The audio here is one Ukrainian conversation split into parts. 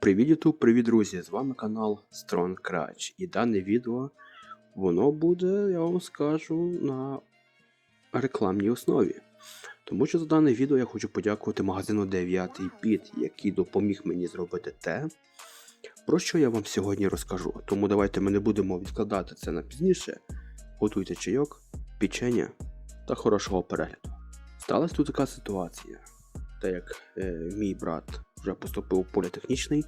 Привіт, YouTube, привіт, друзі! З вами канал Strong Crash. І дане відео воно буде, я вам скажу, на рекламній основі. Тому що за дане відео я хочу подякувати магазину 9 Bit, який допоміг мені зробити те, про що я вам сьогодні розкажу. Тому давайте ми не будемо відкладати це на пізніше. Готуйте чайок, печення та хорошого перегляду. Сталася тут така ситуація. Так як е, мій брат вже поступив політехнічний,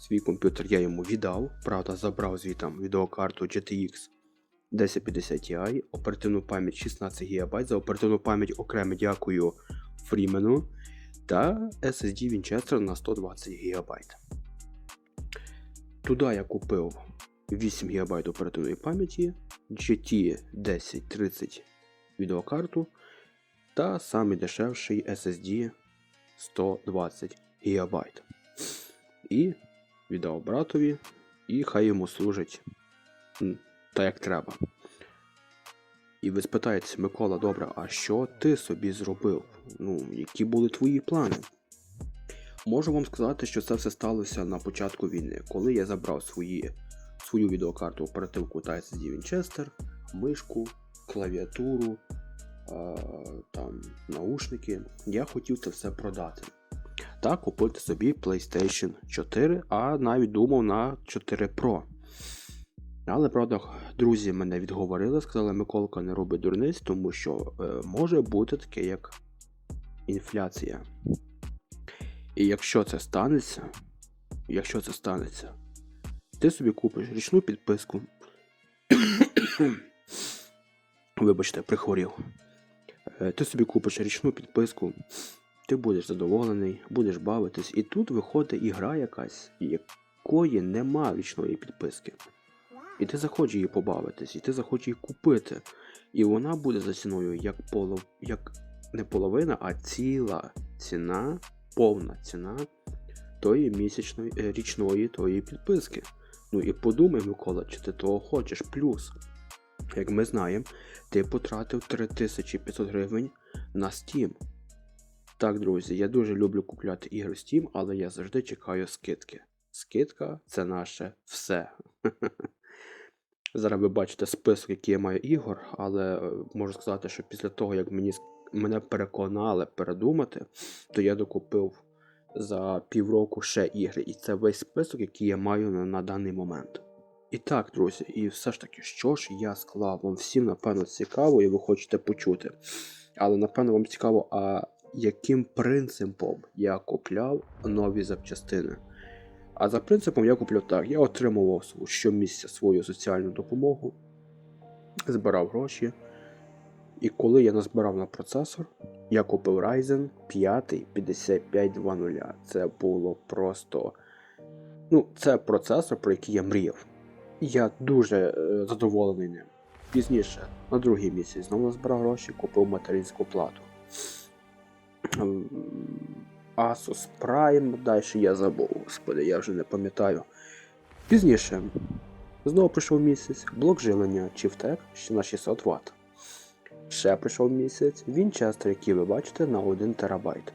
свій комп'ютер я йому віддав, правда, забрав звітам відеокарту GTX 1050 Ti, оперативну пам'ять 16 ГБ, за оперативну пам'ять окремо дякую Фрімену. Та SSD Winchester на 120 ГБ. Туди я купив 8 ГБ оперативної пам'яті, GT 1030 відеокарту та самий дешевший SSD 120 ГБ. І віддав братові, і хай йому служить так, як треба. І ви спитаєтесь, Микола, добре, а що ти собі зробив? Ну, які були твої плани? Можу вам сказати, що це все сталося на початку війни, коли я забрав свої, свою відеокарту оперативку SSD Winchester, мишку, клавіатуру, а, там, наушники. Я хотів це все продати. Та купити собі PlayStation 4, а навіть думав на 4 Pro. Але правда, друзі мене відговорили, сказали, Миколка не роби дурниць, тому що е, може бути таке, як інфляція. І якщо це станеться, якщо це станеться, ти собі купиш річну підписку. Вибачте, прихворів. Е, Ти собі купиш річну підписку, ти будеш задоволений, будеш бавитись, і тут виходить ігра якась, якої нема річної підписки. І ти захочеш її побавитись, і ти захочеш її купити. І вона буде за ціною як полов... як не половина, а ціла ціна, повна ціна тої місячної е, річної тої підписки. Ну і подумай, Микола, чи ти того хочеш. Плюс, як ми знаємо, ти потратив 3500 гривень на Steam. Так, друзі, я дуже люблю купляти ігри Steam, але я завжди чекаю скидки. Скидка це наше все. Зараз ви бачите список, який я маю ігор, але е, можу сказати, що після того, як мені, мене переконали передумати, то я докупив за півроку ще ігри. І це весь список, який я маю на, на даний момент. І так, друзі, і все ж таки, що ж я склав? Вам всім, напевно, цікаво, і ви хочете почути. Але напевно вам цікаво, а яким принципом я купляв нові запчастини. А за принципом я купляв так: я отримував щомісяця свою соціальну допомогу, збирав гроші. І коли я назбирав на процесор, я купив Ryzen 5 5520. Це було просто. Ну, це процесор, про який я мріяв. Я дуже е, задоволений ним. Пізніше, на другий місяць, знову назбирав гроші, купив материнську плату. Asus Prime, далі я забув, господи, я вже не пам'ятаю. Пізніше, знову прийшов місяць, блок жилення Chieftec ще на 600 Вт. Ще прийшов місяць, Winchester, який ви бачите, на 1 терабайт.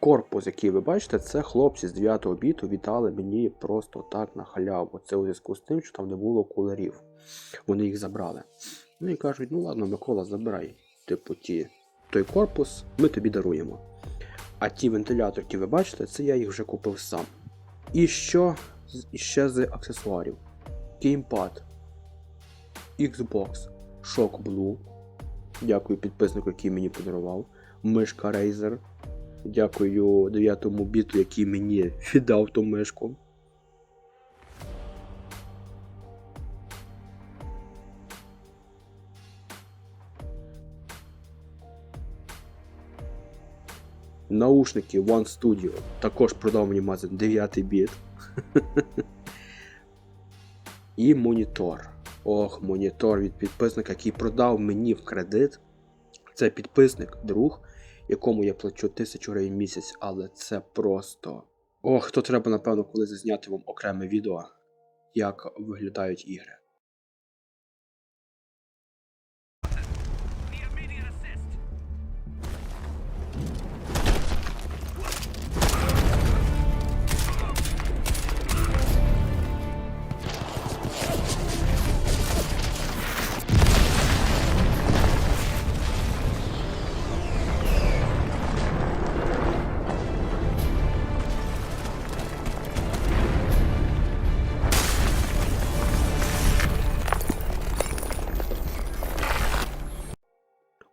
Корпус, який ви бачите, це хлопці з 9 біту вітали мені просто так на халяву. Це у зв'язку з тим, що там не було кулерів. Вони їх забрали. Ну і кажуть, ну ладно, Микола, забирай. Типу, ті, той корпус ми тобі даруємо. А ті вентилятори, які ви бачите, це я їх вже купив сам. І що ще з аксесуарів? Геймпад, Xbox, Shock Blue. Дякую підписнику, який мені подарував. Мишка Razer. Дякую 9 біту, який мені віддав ту мишку. Наушники One Studio також продав мені магазин 9 біт. І монітор. Ох, монітор від підписника, який продав мені в кредит. Це підписник, друг, якому я плачу 1000 гривень в місяць, але це просто. Ох, то треба, напевно, колись зняти вам окреме відео, як виглядають ігри.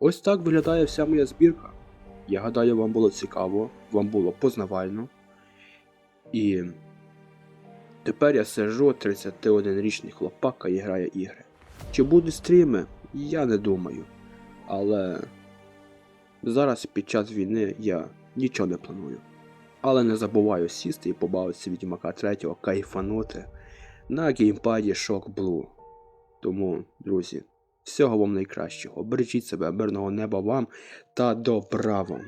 Ось так виглядає вся моя збірка. Я гадаю, вам було цікаво, вам було познавально. І тепер я сижу 31-річний хлопака і граю ігри. Чи будуть стріми? Я не думаю. Але зараз під час війни я нічого не планую. Але не забуваю сісти і побавитися від Мака 3 кайфанути на геймпаді Shock Blue. Тому, друзі, всього вам найкращого. Бережіть себе, мирного неба вам та добра вам.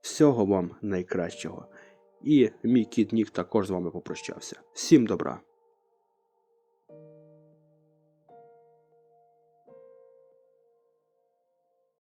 Всього вам найкращого. І мій кіт Нік також з вами попрощався. Всім добра!